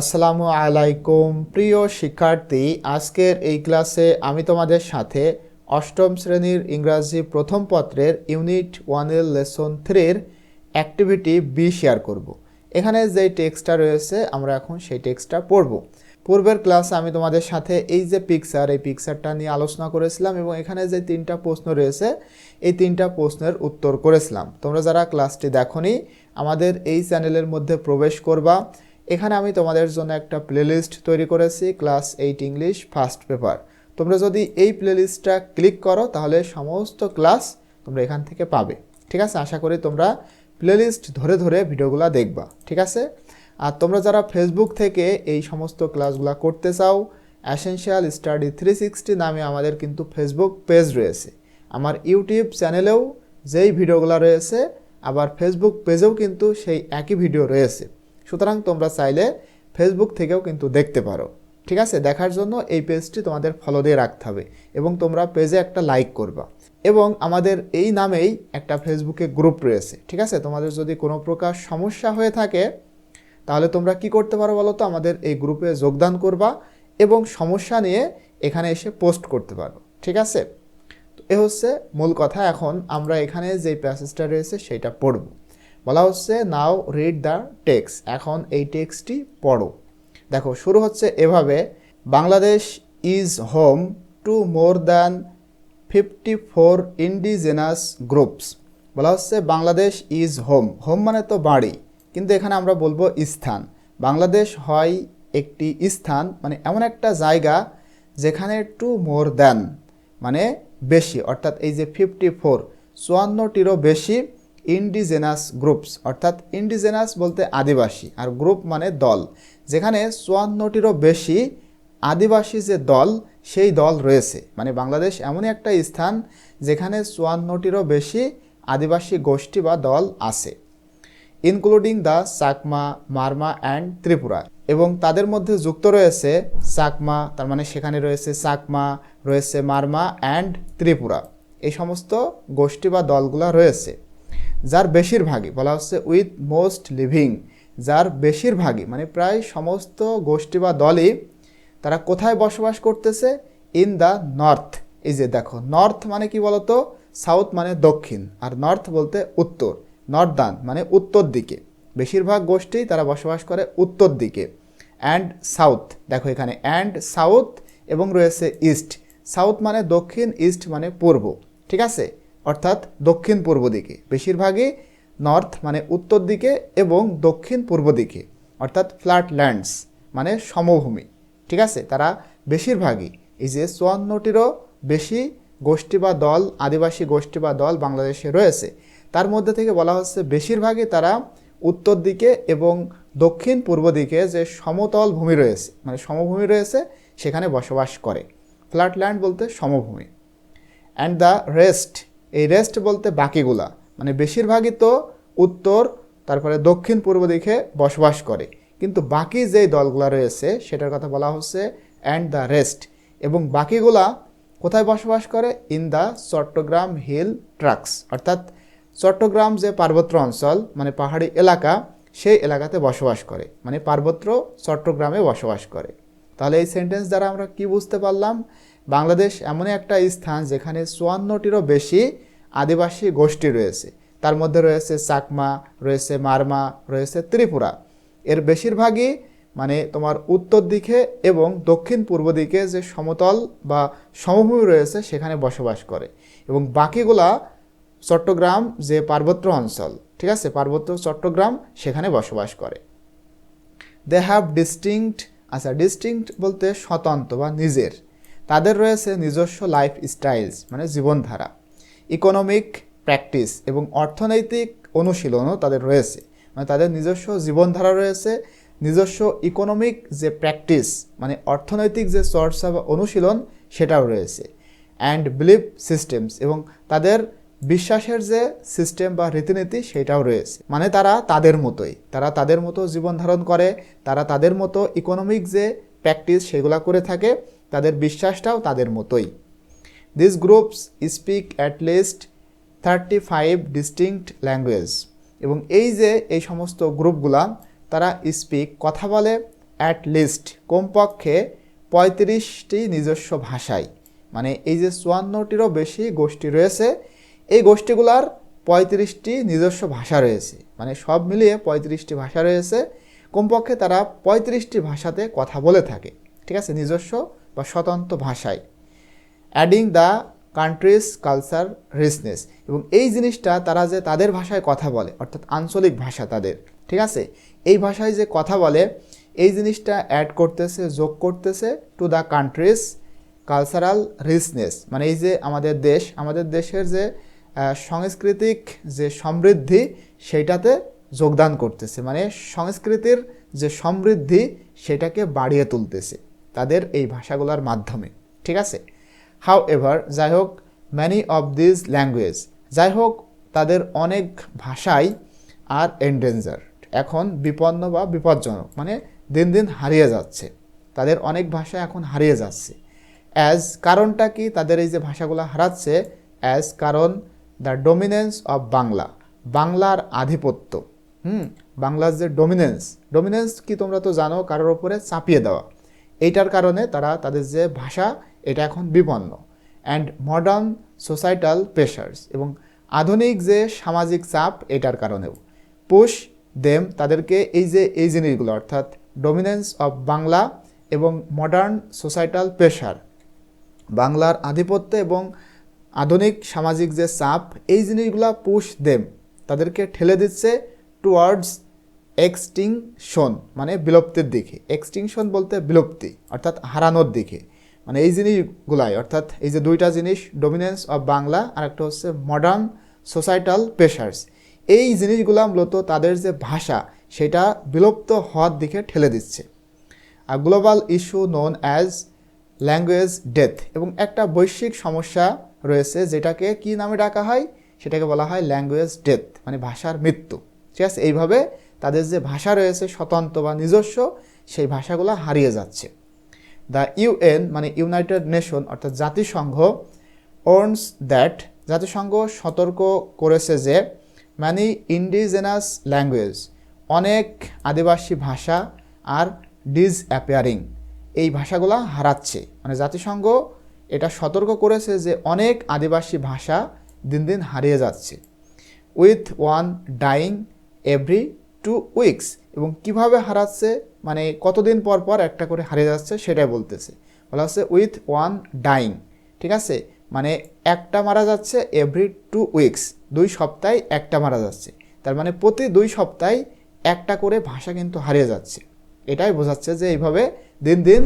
আসসালামু আলাইকুম। প্রিয় শিক্ষার্থী, আজকের এই ক্লাসে আমি তোমাদের সাথে অষ্টম শ্রেণির ইংরাজি প্রথম পত্রের ইউনিট ওয়ানের লেসন থ্রির অ্যাক্টিভিটি বি শেয়ার করব। এখানে যে টেক্সটটা রয়েছে, আমরা এখন সেই টেক্সটটা পড়ব। পূর্বের ক্লাসে আমি তোমাদের সাথে এই যে পিকচার, এই পিকচারটা নিয়ে আলোচনা করেছিলাম এবং এখানে যে তিনটা প্রশ্ন রয়েছে, এই তিনটা প্রশ্নের উত্তর করেছিলাম। তোমরা যারা ক্লাসটি দেখনি, আমাদের এই চ্যানেলের মধ্যে প্রবেশ করবা। এখানে আমি তোমাদের জন্য একটা প্লেলিস্ট তৈরি করেছি class eight English first paper তোমরা যদি এই প্লেলিস্টটা ক্লিক করো, তাহলে সমস্ত ক্লাস তোমরা এখান থেকে পাবে। ঠিক আছে? আশা করি তোমরা প্লেলিস্ট ধরে ধরে ভিডিওগুলো দেখবা। ঠিক আছে? আর তোমরা যারা ফেসবুক থেকে এই সমস্ত ক্লাসগুলো করতে চাও অ্যাসেনশিয়াল স্টাডি থ্রি সিক্সটি নামে আমাদের কিন্তু ফেসবুক পেজ রয়েছে। আমার ইউটিউব চ্যানেলেও যেই ভিডিওগুলো রয়েছে, আবার ফেসবুক পেজেও কিন্তু সেই একই ভিডিও রয়েছে। সুতরাং তোমরা চাইলে ফেসবুক থেকেও কিন্তু দেখতে পারো। ঠিক আছে? দেখার জন্য এই পেজটি তোমাদের ফলো দিয়ে রাখতে হবে এবং তোমরা পেজে একটা লাইক করবা। এবং আমাদের এই নামেই একটা ফেসবুকে গ্রুপ রয়েছে। ঠিক আছে? তোমাদের যদি কোনো প্রকার সমস্যা হয়ে থাকে, তাহলে তোমরা কি করতে পারো বলো তো আমাদের এই গ্রুপে যোগদান করবা এবং সমস্যা নিয়ে এখানে এসে পোস্ট করতে পারো। ঠিক আছে? তো এ হচ্ছে মূল কথা। এখন আমরা এখানে যে প্যাসেজটা রয়েছে সেটা পড়ব। বলা হচ্ছে, নাও রিড দ্য টেক্স এখন এই টেক্সটি পড়ো। দেখো, শুরু হচ্ছে এভাবে, Bangladesh is home to more than fifty four indigenous groups বলা হচ্ছে, বাংলাদেশ ইজ হোম হোম মানে তো বাড়ি, কিন্তু এখানে আমরা বলব স্থান। বাংলাদেশ হয় একটি স্থান মানে এমন একটা জায়গা যেখানে টু মোর দ্যান মানে বেশি, অর্থাৎ এই যে ফিফটি ফোর চুয়ান্নটিরও বেশি ইন্ডিজেনাস গ্রুপস অর্থাৎ ইন্ডিজেনাস বলতে আদিবাসী, আর গ্রুপ মানে দল। যেখানে চুয়ান্নটিরও বেশি আদিবাসী যে দল, সেই দল রয়েছে। মানে বাংলাদেশ এমনই একটা স্থান যেখানে চুয়ান্নটিরও বেশি আদিবাসী গোষ্ঠী বা দল আছে including the Chakma Marma and Tripura এবং তাদের মধ্যে যুক্ত রয়েছে চাকমা তার মানে সেখানে রয়েছে চাকমা রয়েছে মারমা অ্যান্ড ত্রিপুরা এই সমস্ত গোষ্ঠী বা দলগুলা রয়েছে। যার বেশিরভাগই, বলা হচ্ছে উইথ মোস্ট লিভিং যার বেশিরভাগই মানে প্রায় সমস্ত গোষ্ঠী বা দলই তারা কোথায় বসবাস করতেছে? ইন দ্য নর্থ এই যে দেখো নর্থ মানে কি বলতো? সাউথ মানে দক্ষিণ, আর নর্থ বলতে উত্তর নর্দান মানে উত্তর দিকে। বেশিরভাগ গোষ্ঠী তারা বসবাস করে উত্তর দিকে। অ্যান্ড সাউথ দেখো এখানে অ্যান্ড সাউথ এবং রয়েছে ইস্ট সাউথ মানে দক্ষিণ ইস্ট মানে পূর্ব, ঠিক আছে? অর্থাৎ দক্ষিণ পূর্ব দিকে। বেশিরভাগই নর্থ মানে উত্তর দিকে এবং দক্ষিণ পূর্ব দিকে। অর্থাৎ ফ্ল্যাট ল্যান্ডস মানে সমভূমি। ঠিক আছে? তারা বেশিরভাগই এই যে চুয়ান্নটিরও বেশি গোষ্ঠী বা দল, আদিবাসী গোষ্ঠী বা দল বাংলাদেশে রয়েছে, তার মধ্যে থেকে বলা হচ্ছে বেশিরভাগই তারা উত্তর দিকে এবং দক্ষিণ পূর্ব দিকে যে সমতল ভূমি রয়েছে মানে সমভূমি রয়েছে, সেখানে বসবাস করে। ফ্ল্যাট ল্যান্ড বলতে সমভূমি। অ্যান্ড দ্য রেস্ট এই রেস্ট বলতে বাকিগুলা। মানে বেশিরভাগই তো উত্তর, তারপরে দক্ষিণ পূর্ব দিকে বসবাস করে। কিন্তু বাকি যেই দলগুলা রয়েছে, সেটার কথা বলা হচ্ছে অ্যান্ড দ্য রেস্ট এবং বাকিগুলা কোথায় বসবাস করে? In the Chittagong hill tracts অর্থাৎ চট্টগ্রাম যে পার্বত্য অঞ্চল মানে পাহাড়ি এলাকা, সেই এলাকাতে বসবাস করে। মানে পার্বত্য চট্টগ্রামে বসবাস করে। তাহলে এই সেন্টেন্স দ্বারা আমরা কি বুঝতে পারলাম? বাংলাদেশ এমনই একটা স্থান যেখানে চুয়ান্নটিরও বেশি আদিবাসী গোষ্ঠী রয়েছে। তার মধ্যে রয়েছে চাকমা, রয়েছে মারমা, রয়েছে ত্রিপুরা। এর বেশিরভাগই মানে তোমার উত্তর দিকে এবং দক্ষিণ পূর্ব দিকে যে সমতল বা সমভূমি রয়েছে সেখানে বসবাস করে। এবং বাকিগুলা চট্টগ্রাম যে পার্বত্য অঞ্চল, ঠিক আছে? পার্বত্য চট্টগ্রাম সেখানে বসবাস করে। দে হ্যাভ ডিস্টিংক্ট আচ্ছা ডিস্টিংক্ট বলতে স্বতন্ত্র বা নিজের। তাদের রয়েছে নিজস্ব লাইফ স্টাইলস মানে জীবনধারা। ইকোনমিক প্র্যাকটিস এবং অর্থনৈতিক অনুশীলনও তাদের রয়েছে। মানে তাদের নিজস্ব জীবনধারা রয়েছে, নিজস্ব ইকোনমিক যে প্র্যাকটিস মানে অর্থনৈতিক যে চর্চা বা অনুশীলন, সেটাও রয়েছে। অ্যান্ড বিলিভ সিস্টেমস এবং তাদের বিশ্বাসের যে সিস্টেম বা রীতিনীতি, সেটাও রয়েছে। মানে তারা তাদের মতোই। তারা তাদের মতো জীবন ধারণ করে, তারা তাদের মতো ইকোনমিক যে প্র্যাকটিস, সেগুলো করে থাকে, তাদের বিশ্বাসটাও তাদের মতোই। Groups speak at least thirty five distinct language এবং এই যে এই সমস্ত গ্রুপগুলা, তারা স্পিক কথা বলে অ্যাট লিস্ট কমপক্ষে পঁয়ত্রিশটি নিজস্ব ভাষায়। মানে এই যে চুয়ান্নটিরও বেশি গোষ্ঠী রয়েছে, এই গোষ্ঠীগুলার পঁয়ত্রিশটি নিজস্ব ভাষা রয়েছে। মানে সব মিলিয়ে পঁয়ত্রিশটি ভাষা রয়েছে, কমপক্ষে তারা পঁয়ত্রিশটি ভাষাতে কথা বলে থাকে। ঠিক আছে? নিজস্ব বা স্বতন্ত্র ভাষায়। Adding the country's culture richness এবং এই জিনিসটা তারা যে তাদের ভাষায় কথা বলে, অর্থাৎ আঞ্চলিক ভাষা তাদের, ঠিক আছে? এই ভাষায় যে কথা বলে, এই জিনিসটা অ্যাড করতেছে, যোগ করতেছে to the country's cultural richness মানে এই যে আমাদের দেশ, আমাদের দেশের যে সাংস্কৃতিক যে সমৃদ্ধি, সেইটাতে যোগদান করতেছে। মানে সংস্কৃতির যে সমৃদ্ধি, সেটাকে বাড়িয়ে তুলতেছে তাদের এই ভাষাগুলোর মাধ্যমে, ঠিক আছে? হাউ এভার যাই হোক ম্যানি অফ দিস ল্যাঙ্গুয়েজ যাই হোক তাদের অনেক ভাষাই আর এন্ডেঞ্জার এখন বিপন্ন বা বিপজ্জনক মানে দিন দিন হারিয়ে যাচ্ছে। তাদের অনেক ভাষা এখন হারিয়ে যাচ্ছে। অ্যাজ কারণটা কি? তাদের এই যে ভাষাগুলো হারাচ্ছে অ্যাজ কারণ দ্য ডোমিনেন্স অফ বাংলা বাংলার আধিপত্য। হুম, বাংলার যে ডোমিনেন্স ডোমিনেন্স কি তোমরা তো জানো, কারোর ওপরে চাপিয়ে দেওয়া। এইটার কারণে তারা তাদের যে ভাষা এটা এখন বিপন্ন। অ্যান্ড মডার্ন সোসাইটাল প্রেশার্স এবং আধুনিক যে সামাজিক চাপ, এটার কারণেও পুশ দেম তাদেরকে এই যে, এই জিনিসগুলো, অর্থাৎ ডোমিনেন্স অফ বাংলা এবং মডার্ন সোসাইটাল প্রেশার বাংলার আধিপত্য এবং আধুনিক সামাজিক যে চাপ, এই জিনিসগুলো পুশ দেম তাদেরকে ঠেলে দিচ্ছে টুয়ার্ডস এক্সটিংশন মানে বিলুপ্তির দিকে। এক্সটিংশন বলতে বিলুপ্তি, অর্থাৎ হারানোর দিকে। মানে এই জিনিসগুলাই, অর্থাৎ এই যে দুইটা জিনিস ডোমিনেন্স অফ বাংলা আর একটা হচ্ছে মডার্ন সোসাইটাল প্রেশার্স এই জিনিসগুলা মূলত তাদের যে ভাষা, সেটা বিলুপ্ত হওয়ার দিকে ঠেলে দিচ্ছে। আর global issue known as language death এবং একটা বৈশ্বিক সমস্যা রয়েছে যেটাকে কি নামে ডাকা হয়? সেটাকে বলা হয় ল্যাঙ্গুয়েজ ডেথ মানে ভাষার মৃত্যু। ঠিক আছে? এইভাবে তাদের যে ভাষা রয়েছে, স্বতন্ত্র বা নিজস্ব, সেই ভাষাগুলো হারিয়ে যাচ্ছে। দ্য ইউএন মানে ইউনাইটেড নেশন, অর্থাৎ জাতিসংঘ ওর্নস দ্যাট জাতিসংঘ সতর্ক করেছে যে ম্যানি ইন্ডিজেনাস ল্যাঙ্গুয়েজ অনেক আদিবাসী ভাষা আর ডিজ অ্যাপিয়ারিং এই ভাষাগুলা হারাচ্ছে। মানে জাতিসংঘ এটা সতর্ক করেছে যে অনেক আদিবাসী ভাষা দিন দিন হারিয়ে যাচ্ছে। With one dying every two weeks এবং কীভাবে হারাচ্ছে মানে কতদিন পর পর একটা করে হারিয়ে যাচ্ছে সেটাই বলতেছে। বলা হচ্ছে উইথ ওয়ান ডাইং ঠিক আছে? মানে একটা মারা যাচ্ছে এভরি টু উইকস দুই সপ্তাহে একটা মারা যাচ্ছে। তার মানে প্রতি দুই সপ্তাহে একটা করে ভাষা কিন্তু হারিয়ে যাচ্ছে। এটাই বোঝাচ্ছে যে এইভাবে দিন দিন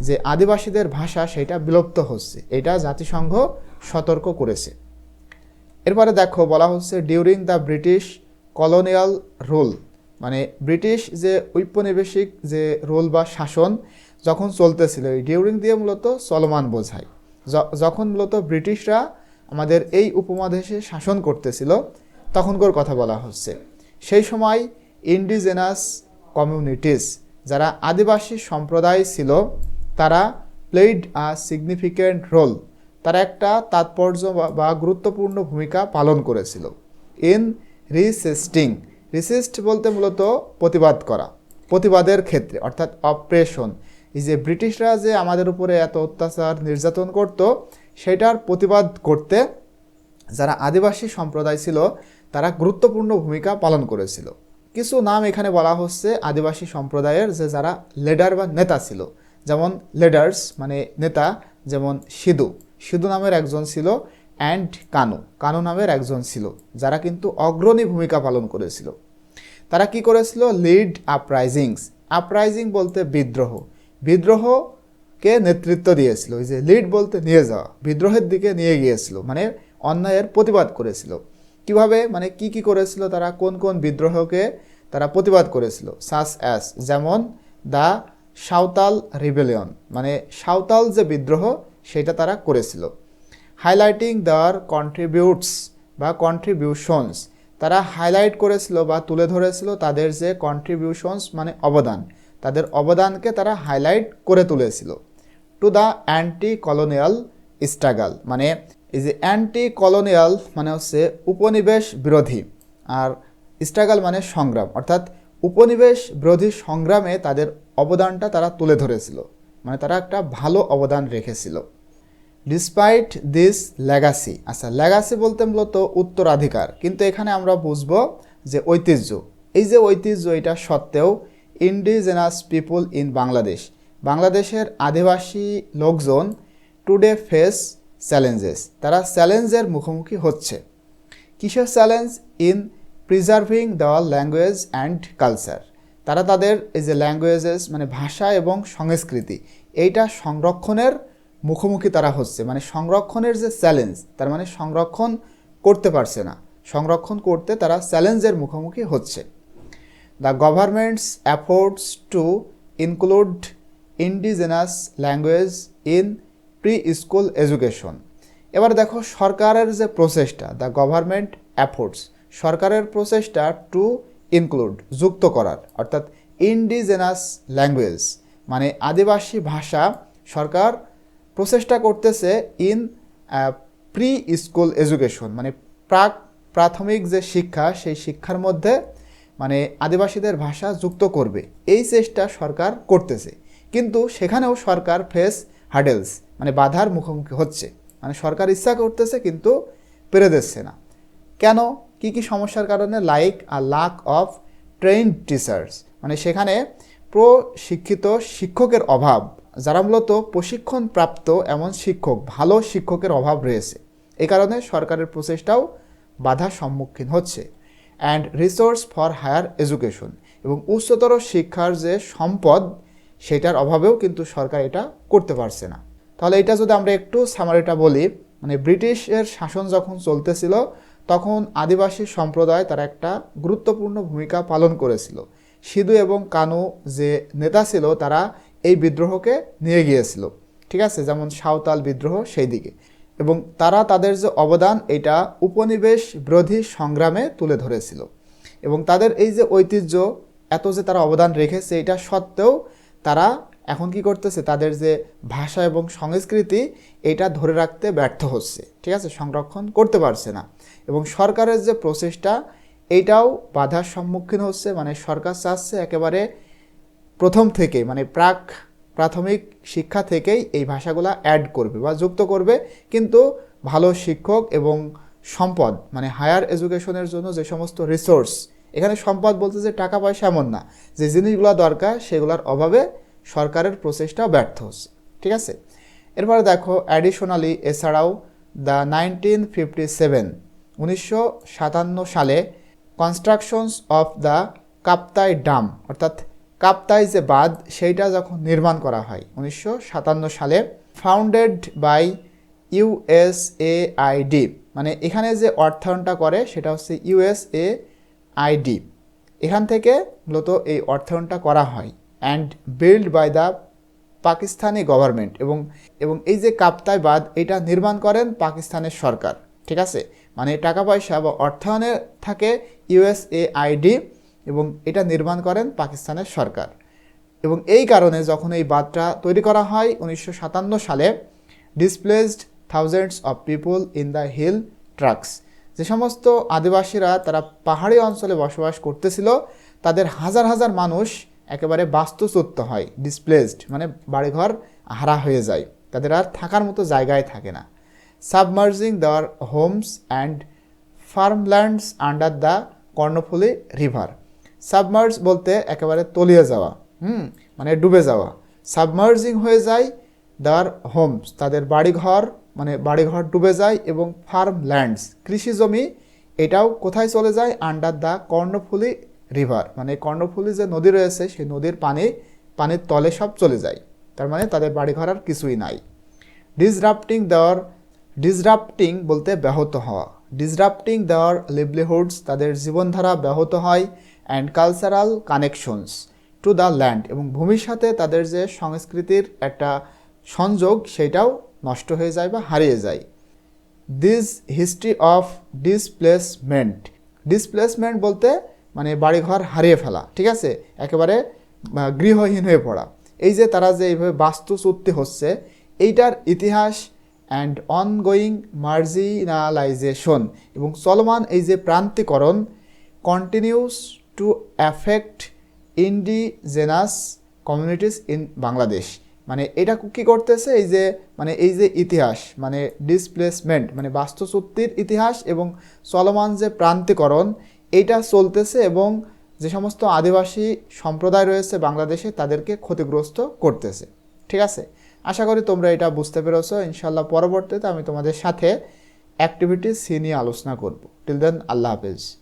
যে আদিবাসীদের ভাষা সেটা বিলুপ্ত হচ্ছে। এটা জাতিসংঘ সতর্ক করেছে। এরপরে দেখো, বলা হচ্ছে during the British colonial rule মানে ব্রিটিশ যে ঔপনিবেশিক যে রোল বা শাসন যখন চলতেছিল, এই ডিউরিং দিয়ে মূলত চলমান বোঝায় যখন মূলত ব্রিটিশরা আমাদের এই উপমহাদেশে শাসন করতেছিল, তখনকার কথা বলা হচ্ছে। সেই সময় ইন্ডিজেনাস কমিউনিটিস যারা আদিবাসী সম্প্রদায় ছিল, তারা প্লেড আ সিগনিফিক্যান্ট রোল তারা একটা তাৎপর্য বা- গুরুত্বপূর্ণ ভূমিকা পালন করেছিল। ইন রিসিস্টিং রিসিস্ট বলতে মূলত প্রতিবাদ করা, প্রতিবাদের ক্ষেত্রে, অর্থাৎ অপ্রেশন এই যে ব্রিটিশরা যে আমাদের উপরে এত অত্যাচার নির্যাতন করত, সেটার প্রতিবাদ করতে যারা আদিবাসী সম্প্রদায় ছিল, তারা গুরুত্বপূর্ণ ভূমিকা পালন করেছিল। কিছু নাম এখানে বলা হচ্ছে আদিবাসী সম্প্রদায়ের যে যারা লেডার বা নেতা ছিল। যেমন লেডার্স মানে নেতা, যেমন সিধু। সিধু নামের একজন ছিল অ্যান্ড কানু। কানু নামের একজন ছিল, যারা কিন্তু অগ্রণী ভূমিকা পালন করেছিল। তারা কি করেছিল? লিড আপরাইজিংস আপরাইজিং বলতে বিদ্রোহ। বিদ্রোহকে নেতৃত্ব দিয়েছিল। ওই যে লিড বলতে নিয়ে যাওয়া। বিদ্রোহের দিকে নিয়ে গিয়েছিল মানে অন্যায়ের প্রতিবাদ করেছিল। কীভাবে? মানে কি কি করেছিল তারা? কোন কোন বিদ্রোহকে তারা প্রতিবাদ করেছিল? সাস অ্যাস যেমন দ্য সাঁওতাল রিবেলিয়ন। মানে সাঁওতাল যে বিদ্রোহ, সেটা তারা করেছিল। হাইলাইটিং দেওয়ার কন্ট্রিবিউটস বা কন্ট্রিবিউশনস তারা হাইলাইট করেছিল বা তুলে ধরেছিল তাদের যে কন্ট্রিবিউশনস মানে অবদান। তাদের অবদানকে তারা হাইলাইট করে তুলেছিল। To the anti colonial struggle মানে এই যে অ্যান্টি কলোনিয়াল মানে হচ্ছে উপনিবেশ বিরোধী। আর স্ট্রাগল মানে সংগ্রাম, অর্থাৎ উপনিবেশ বিরোধী সংগ্রামে তাদের অবদানটা তারা তুলে ধরেছিল। মানে তারা একটা ভালো অবদান রেখেছিল। ডিসপাইট দিস লেগাসি আচ্ছা লেগাসি বলতে মূলত উত্তরাধিকার। কিন্তু এখানে আমরা বুঝব যে ঐতিহ্য। এই যে ঐতিহ্য, এটা সত্ত্বেও ইন্ডিজেনাস পিপুল ইন বাংলাদেশ বাংলাদেশের আদিবাসী লোকজন টুডে ফেস চ্যালেঞ্জেস তারা চ্যালেঞ্জের মুখোমুখি হচ্ছে। কিসের challenge in preserving the language and culture তারা তাদের এই যে ল্যাঙ্গুয়েজেস মানে ভাষা এবং সংস্কৃতি, এইটা সংরক্ষণের মুখোমুখি তারা হচ্ছে। মানে সংরক্ষণের যে চ্যালেঞ্জ তার মানে সংরক্ষণ করতে পারছে না। সংরক্ষণ করতে তারা চ্যালেঞ্জের মুখোমুখি হচ্ছে। The government's efforts to include indigenous language in preschool education এবার দেখো সরকারের যে প্রচেষ্টা দ্য গভর্নমেন্ট অ্যাফোর্টস সরকারের প্রচেষ্টা টু ইনক্লুড যুক্ত করার, অর্থাৎ ইন্ডিজেনাস ল্যাঙ্গুয়েজ মানে আদিবাসী ভাষা সরকার প্রচেষ্টা করতেছে ইন প্রি স্কুল এডুকেশন মানে প্রাক প্রাথমিক যে শিক্ষা, সেই শিক্ষার মধ্যে মানে আদিবাসীদের ভাষা যুক্ত করবে। এই চেষ্টা সরকার করতেছে। কিন্তু সেখানেও সরকার ফেস হাডেলস মানে বাধার মুখোমুখি হচ্ছে। মানে সরকার ইচ্ছা করতেছে কিন্তু পেরে দিচ্ছে না। কেন? কি কি সমস্যার কারণে? লাইক আর লাক অফ ট্রেন টিচার্স মানে সেখানে প্রশিক্ষিত শিক্ষকের অভাব। যারা মূলত প্রশিক্ষণ প্রাপ্ত এমন শিক্ষক, ভালো শিক্ষকের অভাব রয়েছে। এই কারণে সরকারের প্রচেষ্টাও বাধার সম্মুখীন হচ্ছে। And resource for higher education এবং উচ্চতর শিক্ষার যে সম্পদ, সেটার অভাবেও কিন্তু সরকার এটা করতে পারছে না। তাহলে এটা যদি আমরা একটু সামারিটা বলি মানে ব্রিটিশের শাসন যখন চলতেছিল, তখন আদিবাসী সম্প্রদায় তারা একটা গুরুত্বপূর্ণ ভূমিকা পালন করেছিল। সিধু এবং কানু যে নেতা ছিল, তারা এই বিদ্রোহকে নিয়ে গিয়েছিল। ঠিক আছে? যেমন সাঁওতাল বিদ্রোহ সেই দিকে। এবং তারা তাদের যে অবদান, এটা উপনিবেশ বিরোধী সংগ্রামে তুলে ধরেছিল। এবং তাদের এই যে ঐতিহ্য, এত যে তারা অবদান রেখেছে, এটা সত্ত্বেও তারা এখন কি করতেছে? তাদের যে ভাষা এবং সংস্কৃতি, এটা ধরে রাখতে ব্যর্থ হচ্ছে। ঠিক আছে? সংরক্ষণ করতে পারছে না। এবং সরকারের যে প্রচেষ্টা এইটাও বাধার সম্মুখীন হচ্ছে। মানে সরকার চাচ্ছে একেবারে প্রথম থেকে মানে প্রাক প্রাথমিক শিক্ষা থেকেই এই ভাষাগুলো অ্যাড করবে বা যুক্ত করবে। কিন্তু ভালো শিক্ষক এবং সম্পদ মানে হায়ার এডুকেশনের জন্য যে সমস্ত রিসোর্স এখানে সম্পদ বলতে যে টাকা পয়সা এমন না। যে জিনিসগুলো দরকার, সেগুলোর অভাবে সরকারের প্রচেষ্টা ব্যর্থ হচ্ছে। ঠিক আছে? এরপরে দেখো অ্যাডিশনালি এছাড়াও দ্য নাইনটিন ফিফটি সেভেন উনিশশো সাতান্ন সালে constructions of the Kaptai Dam অর্থাৎ কাপ্তাই যে বাঁধ সেইটা যখন নির্মাণ করা হয়, উনিশশো সাতান্ন সালে ফাউন্ডেড বাই ইউএসএআইডি মানে এখানে যে অর্থায়নটা করে সেটা হচ্ছে ইউএসএ আইডি এখান থেকে মূলত এই অর্থায়নটা করা হয় and build by the Pakistani government এবং এবং এই যে কাপ্তাই বাঁধ এটা নির্মাণ করেন পাকিস্তানের সরকার, ঠিক আছে? মানে টাকা পয়সা বা অর্থায়নে থাকে ইউএসএআইডি এবং এটা নির্মাণ করেন পাকিস্তানের সরকার। এবং এই কারণে যখন এই বাঁধটা তৈরি করা হয়, উনিশশো সাতান্ন সালে displaced thousands of people in the hill tracts যে সমস্ত আদিবাসীরা তারা পাহাড়ি অঞ্চলে বসবাস করতেছিল, তাদের হাজার হাজার মানুষ একেবারে বাস্তুচ্যুত হয় ডিসপ্লেসড মানে বাড়িঘর হারা হয়ে যায়। তাদের আর থাকার মতো জায়গায় থাকে না। Submerging their homes and farmlands under the Karnaphuli river submerge বলতে একেবারে তলিয়ে যাওয়া, হুম মানে ডুবে যাওয়া। সাবমার্জিং হয়ে যায় দেওয়ার হোমস তাদের বাড়িঘর মানে বাড়িঘর ডুবে যায় এবং ফার্ম ল্যান্ডস কৃষি জমি, এটাও কোথায় চলে যায়? আন্ডার দ্য কর্ণফুলি রিভার মানে কর্ণফুলি যে নদী রয়েছে, সেই নদীর পানি, পানির তলে সব চলে যায়। তার মানে তাদের বাড়িঘর আর কিছুই নাই। ডিসরাপ্টিং দেওয়ার ডিসরাপ্টিং বলতে ব্যাহত হওয়া। ডিসরাপ্টিং দেওয়ার লিভলিহুডস তাদের জীবনধারা ব্যাহত হয়। And cultural connections to the land এবং ভূমির সাথে তাদের যে সংস্কৃতির একটা সংযোগ, সেটাও নষ্ট হয়ে যায় বা হারিয়ে যায়। This history of displacement displacement বলতে মানে বাড়িঘর হারিয়ে ফেলা, ঠিক আছে? একেবারে গৃহহীন হয়ে পড়া। এই যে তারা যে এইভাবে বাস্তুচ্যুতি হচ্ছে, এইটার ইতিহাস অ্যান্ড অনগোয়িং মার্জিনালাইজেশন এবং চলমান এই যে প্রান্তিকরণ continues to affect indigenous communities in Bangladesh মানে এটা কি করতেছে? এই যে মানে এই যে ইতিহাস মানে ডিসপ্লেসমেন্ট মানে বাস্তুচ্যুতির ইতিহাস এবং চলমান যে প্রান্তিকরণ, এইটা চলতেছে এবং যে সমস্ত আদিবাসী সম্প্রদায় রয়েছে বাংলাদেশে, তাদেরকে ক্ষতিগ্রস্ত করতেছে। ঠিক আছে? আশা করি তোমরা এটা বুঝতে পেরেছ। ইনশাল্লাহ পরবর্তীতে আমি তোমাদের সাথে অ্যাক্টিভিটি সি নিয়ে আলোচনা করব। টিল দেন আল্লাহ হাফেজ।